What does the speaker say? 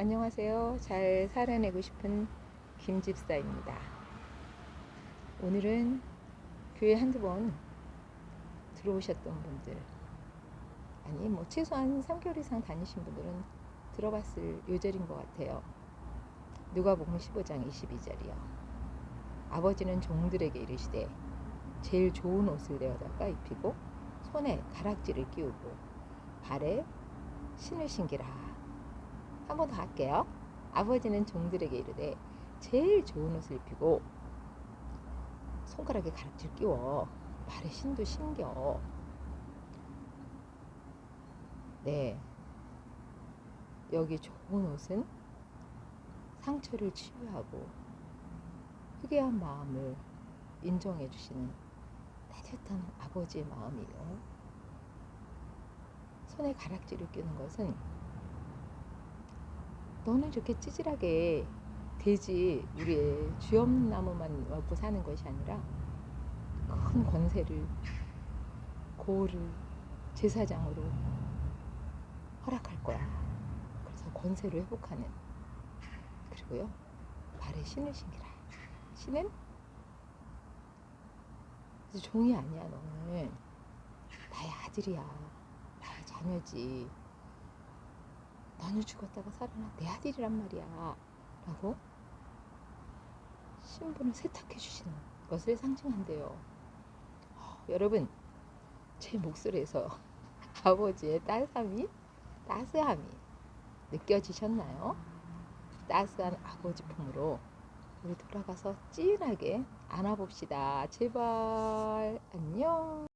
안녕하세요. 잘 살아내고 싶은 김집사입니다. 오늘은 교회 한두 번 들어오셨던 분들, 아니, 뭐, 최소한 3개월 이상 다니신 분들은 들어봤을 요절인 것 같아요. 누가복음 15장 22절이요. 아버지는 종들에게 이르시되 제일 좋은 옷을 내어다가 입히고 손에 가락지를 끼우고 발에 신을 신기라. 한 번 더 할게요. 아버지는 종들에게 이르되 제일 좋은 옷을 입히고 손가락에 가락지를 끼워 발에 신도 신겨. 네. 여기 좋은 옷은 상처를 치유하고 회개한 마음을 인정해 주시는 따뜻한 아버지의 마음이요. 손에 가락지를 끼는 것은 너는 이렇게 찌질하게 돼지 우리의 쥐엄나무만 먹고 사는 것이 아니라 큰 권세를 고을을 제사장으로 허락할 거야. 그래서 권세를 회복하는 그리고요 발에 신을 신기라. 신은 종이 아니야 너는 나의 아들이야 나의 자녀지 너는 죽었다가 살아나 내 아들이란 말이야 라고 신분을 세탁해 주시는 것을 상징한대요 어, 여러분 제 목소리에서 아버지의 따스함이 따스함이 느껴지셨나요? 따스한 아버지 품으로 우리 돌아가서 찐하게 안아봅시다. 제발 안녕.